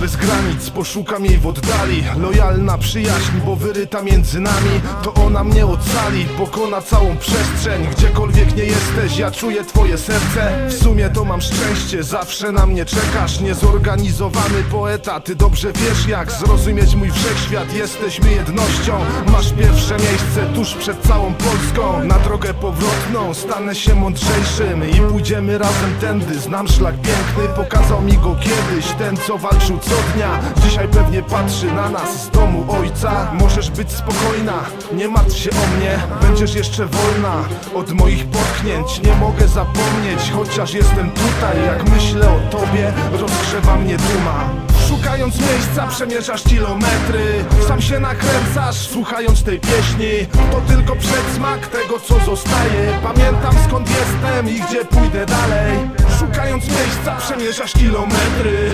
bez granic Poszukam jej w oddali. Lojalna przyjaźń, bo wyryta między nami. To ona mnie ocali Pokona całą przestrzeń. Gdziekolwiek nie jesteś, ja czuję twoje serce. W sumie to mam szczęście Zawsze na mnie czekasz. Niezorganizowany poeta Ty dobrze wiesz jak zrozumieć mój wszechświat. Jesteśmy jednością Masz pierwsze miejsce tuż przed całą Polską. Na drogę powrotną stanę się mądrzejszym I pójdziemy razem tędy. Znam szlak piękny, pokazał mi go kiedyś Ten co walczył co dnia. Dzisiaj pewnie patrzy na nas z domu ojca. Możesz być spokojna, nie martw się o mnie. Będziesz jeszcze wolna od moich potknięć. Nie mogę zapomnieć, chociaż jestem tutaj. Jak myślę o tobie, rozgrzewa mnie duma. Szukając miejsca przemierzasz kilometry. Sam się nakręcasz słuchając tej pieśni. To tylko przedsmak tego co zostaje. Pamiętam skąd jestem i gdzie pójdę dalej. Szukając miejsca przemierzasz kilometry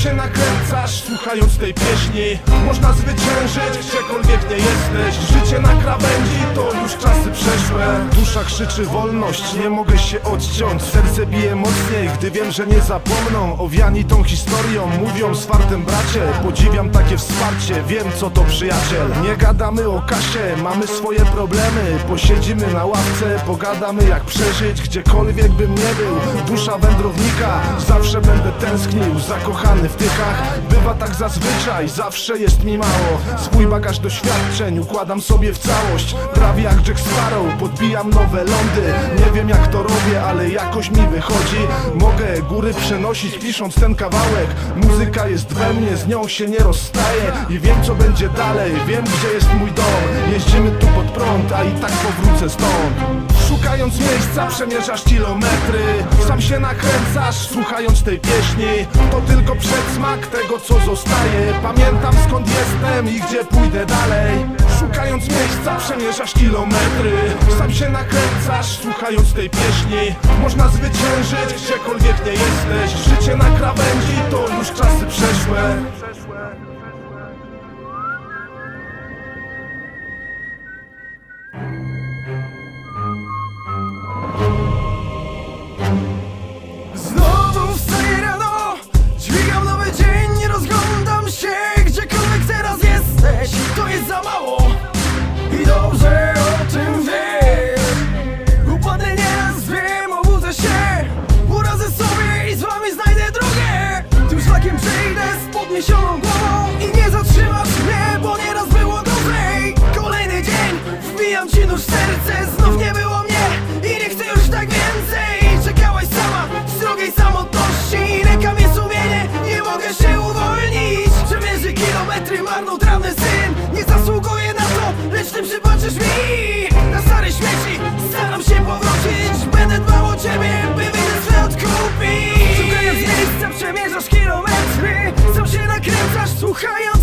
się nakręcasz słuchając tej pieśni. Można zwyciężyć gdziekolwiek nie jesteś. Życie na krawędzi to już czasy przeszłe. Dusza krzyczy wolność, nie mogę się odciąć. Serce bije mocniej, gdy wiem, że nie zapomną. Owiani tą historią, mówią swardym bracie. Podziwiam takie wsparcie, wiem co to przyjaciel. Nie gadamy o kasie, mamy swoje problemy. Posiedzimy na ławce, pogadamy jak przeżyć Gdziekolwiek bym nie był, dusza wędrownika Zawsze będę tęsknił, zakochany w tychach. Bywa tak zazwyczaj, zawsze jest mi mało. Swój bagaż doświadczeń układam sobie w całość. Prawie jak Jack Sparrow, podbijam nowe lądy. Nie wiem jak to robię, ale jakoś mi wychodzi. Mogę góry przenosić pisząc ten kawałek. Muzyka jest we mnie, z nią się nie rozstaję. I wiem co będzie dalej, wiem gdzie jest mój dom. Jeździmy tu pod prąd, a i tak powrócę stąd. Szukając miejsca przemierzasz kilometry. Sam się nakręcasz słuchając tej pieśni. To tylko przedsmak tego co zostaje. Pamiętam skąd jestem i gdzie pójdę dalej. Szukając miejsca przemierzasz kilometry. Sam się nakręcasz słuchając tej pieśni. Można zwyciężyć gdziekolwiek nie jesteś. Życie na krawędzi to już czasy przeszłe podniesioną głową I nie zatrzymasz mnie, bo nieraz było gorzej. Kolejny dzień, wbijam ci nóż w serce Znów nie było mnie i nie chcę już tak więcej. Czekałaś sama z drogiej samotności Leka mnie sumienie, nie mogę się uwolnić. Przemierzy kilometry marnotrawny syn Nie zasługuję na to, lecz ty przybaczysz mi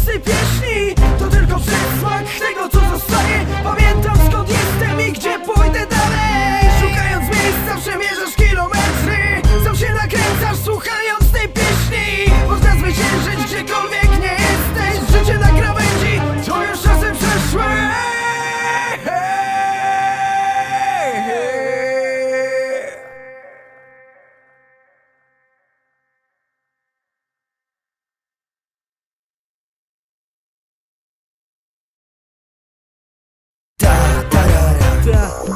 tej pieśni Та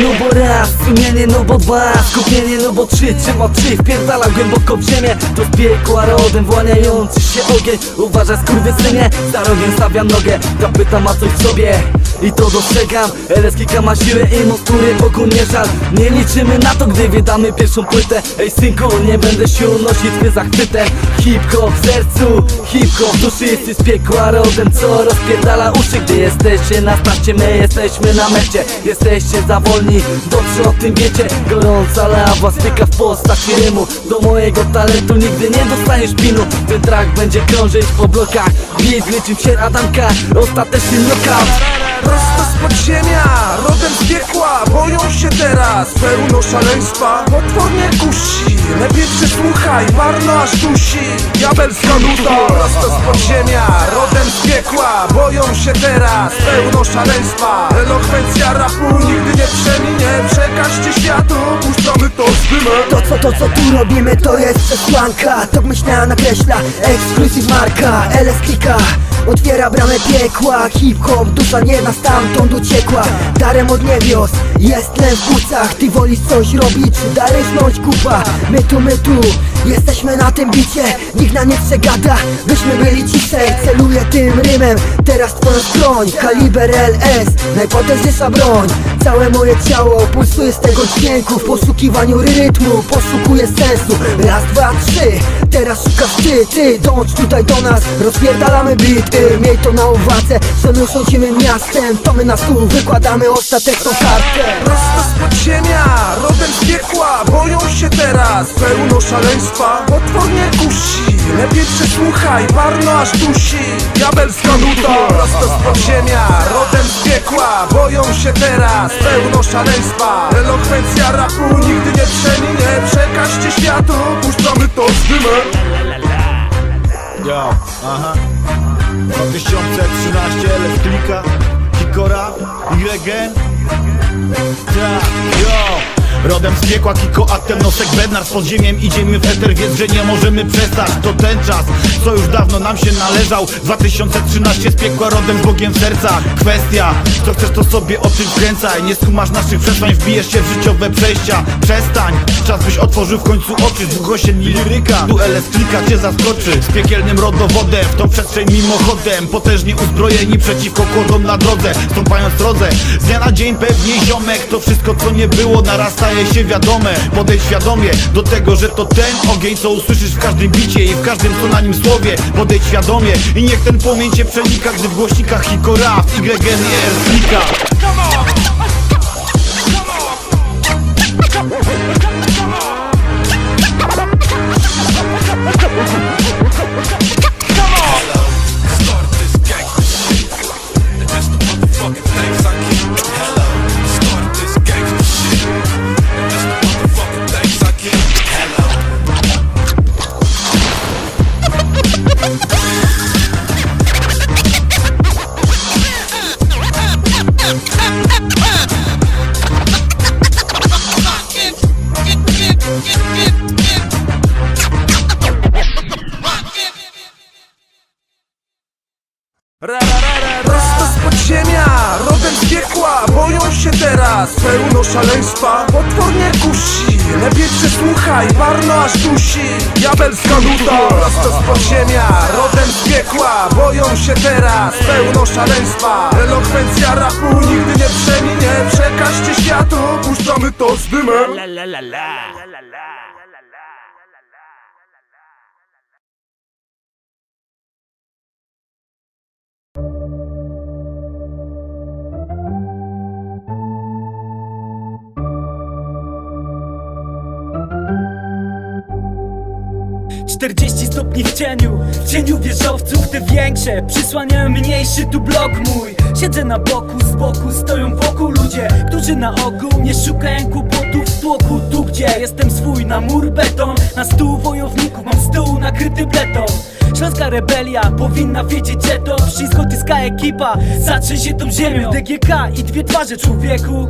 No bo raz, sumienie, no bo dwa. Skupienie, no bo trzy, trzeba trzy. Wpierdala głęboko w ziemię. To piekła rodem właniający się ogień. Uważaj skurwysynie, za rogiem stawiam nogę. Kapyta ma coś w sobie. I to dostrzegam. LSKK ma siłę i moc, której Bogu nie żal. Nie liczymy na to, gdy wydamy pierwszą płytę. Ej synku, nie będę się unosić twy zachwytem Hip-hop w sercu, hip-hop w duszy. Jesteś z piekła rodem, co rozpierdala uszy. Gdy jesteście na starcie, my jesteśmy na mecie Jesteście za wolni, dobrze o tym wiecie. Gorąca lawa styka w postaci rymu Do mojego talentu nigdy nie dostaniesz pinu. Ten track będzie krążyć po blokach. Beat niczym się Adamka, ostateczny knockout. Prosto z podziemia, rodem z piekła Boją się teraz, pełno szaleństwa. Potwornie kusi, lepiej przysłuchaj słuchaj, marno aż dusi. Diabelska nuda Prosto z podziemia, rodem z piekła Boją się teraz, pełno szaleństwa Elokwencja rapu nigdy nie przeminie. Przekażcie światu, puszczamy to z dymem To co, to co tu robimy to jest przesłanka. To myślała nakreśla, ekskluzyw marka LS klika Otwiera bramę piekła Hip-hop, dusza nie na stamtąd uciekła. Darem od niebios, jest w płucach Ty wolisz coś robić, dalej snąć kupa. My tu, my tu, jesteśmy na tym bicie. Nikt na nie przegada, byśmy byli ciszej Celuję tym rymem, teraz Kaliber LS, najpotężniejsza broń. Całe moje ciało pulsuje z tego dźwięku. W poszukiwaniu rytmu, poszukuję sensu. Raz, dwa, trzy, teraz szukasz ty, ty. Dołącz tutaj do nas, rozpierdalamy bity. Miej to na uwadze, że my rządzimy miastem. To my na stół wykładamy ostateczną kartę Prosto z podziemia, rodem z piekła Boją się teraz, pełno szaleństwa. Potwornie kusi, lepiej przesłuchaj Marno aż dusi, diabelska nuda Prosto z podziemia, rodem z piekła Boją się teraz, pełno szaleństwa. Elokwencja rapu nigdy nie przeminie Przekażcie światu, puszczamy to z dymem. Yo, aha. 2013, LS Klika, Kikora, Y-Gen Tak, yo Rodem z piekła, Kiko, aktem, nosek, bednar Z podziemiem. Idziemy w eter, wiedz, że nie możemy przestać. To ten czas, co już dawno nam się należał. 2013 z piekła, rodem Bogiem w sercach. Kwestia, co chcesz to sobie o tym wkręcaj Nie skumasz naszych przesłań, wbijesz się w życiowe przejścia. Przestań, czas byś otworzył w końcu oczy. Długosienni liryka, tu LS klika cię zaskoczy. Z piekielnym rodowodem, w tą przestrzeń mimochodem. Potężnie uzbrojeni przeciwko kłodom na drodze. Stąpając drodze, z dnia na dzień pewnie ziomek. To wszystko co nie było naraz staje się wiadome. Podejdź świadomie do tego, że to ten ogień Co usłyszysz w każdym bicie i w każdym co na nim słowie. Podejdź świadomie i niech ten płomień cię przenika Gdy w głośnikach hikora, w Y, Gen diabelska nuda Prosto z podziemia, rodem z piekła. Boją się teraz, pełno szaleństwa. Elokwencja rapu nigdy nie przeminie. Przekażcie światu, puszczamy to z dymem Czterdzieści stopni w cieniu, w cieniu wieżowców te większe. Przysłaniają mniejszy tu blok mój. Siedzę na boku, z boku stoją wokół ludzie Którzy na ogół nie szukają kłopotów w tłoku. Tu gdzie jestem swój, na mur beton Na stół wojowników, mam stół nakryty bletą. Śląska rebelia powinna wiedzieć, że to Wszystko tyska ekipa, zatrze się tą ziemią DGK i dwie twarze człowieku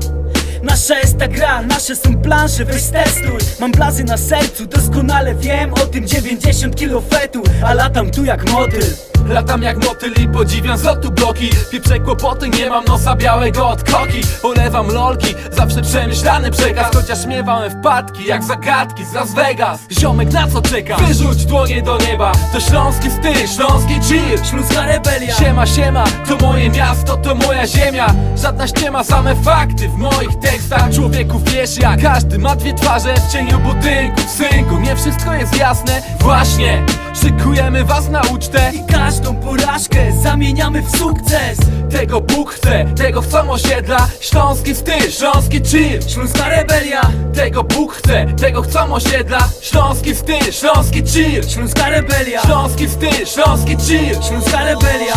Nasza jest ta gra, nasze są plansze, weź testuj. Mam blazy na sercu, doskonale wiem o tym 90 kilo fetu, a latam tu jak motyl Latam jak motyl i podziwiam z lotu bloki. Pieprzej kłopoty, nie mam nosa białego od koki Polewam lolki, zawsze przemyślany przekaz. Chociaż miewałem wpadki, jak zagadki z Las Vegas. Ziomek na co czeka? Wyrzuć dłonie do nieba. To śląski styl, śląski chill Śląska rebelia. Siema, siema, to moje miasto, to moja ziemia. Żadna ściema, same fakty w moich tekstach. Człowieku wiesz jak? Każdy ma dwie twarze W cieniu budynku, synku, nie wszystko jest jasne? Właśnie, szykujemy was na ucztę I każdą porażkę zamieniamy w sukces. Tego Bóg chce, tego chcą osiedla. Śląski styl, śląski chill Śląska rebelia, Tego Bóg chce, tego chcą osiedla. Śląski styl, śląski chill Śląska rebelia. Śląski styl, śląski chill Śląska rebelia,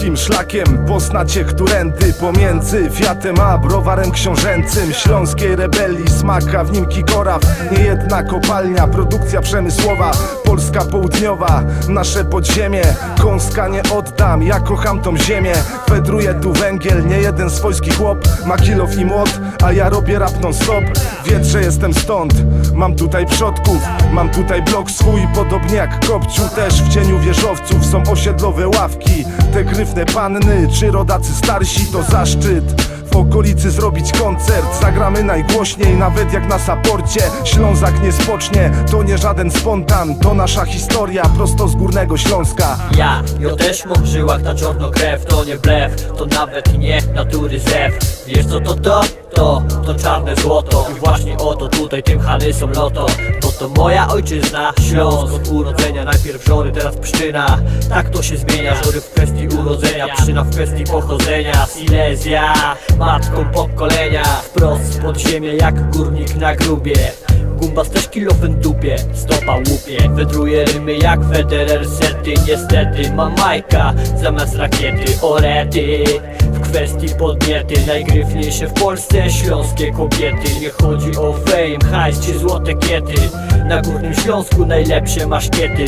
Śląskim szlakiem. Poznacie którędy Pomiędzy Fiatem a browarem książęcym. Śląskiej rebelii smaka w nim kikoraw Niejedna kopalnia, produkcja przemysłowa Polska południowa, nasze podziemie. Kąska nie oddam, ja kocham tą ziemię. Fedruje tu węgiel, nie jeden swojski chłop. Ma kilof i młot, a ja robię rap non stop Wiedz, że jestem stąd, mam tutaj przodków. Mam tutaj blok swój, podobnie jak Kopciu. Też w cieniu wieżowców są osiedlowe ławki. Te gryfne panny, czy rodacy starsi to zaszczyt w okolicy zrobić koncert. Zagramy najgłośniej, nawet jak na saporcie. Ślązak nie spocznie, to nie żaden spontan. To nasza historia, prosto z Górnego Śląska. Ja, ja też mam w żyłach na czarno krew. To nie blef, to nawet nie natury zew. Wiesz co to to? To, to czarne złoto. I właśnie oto tutaj tym Hanysom loto. Bo to moja ojczyzna, Śląsk. Od urodzenia najpierw żory, teraz pszczyna. Tak to się zmienia, żory w kwestii urodzenia. Pszczyna w kwestii pochodzenia. Silesia, matką pokolenia. Wprost z podziemia jak górnik na grubie. Gumbas też kilofem dupie, stopa łupie. Wydruje rymy jak Federer sety Niestety. Mam majka zamiast rakiety Orety. W kwestii podniety Najgryfniejsze w Polsce śląskie kobiety. Nie chodzi o fame, hajs czy złote kiety. Na Górnym Śląsku najlepsze maszkiety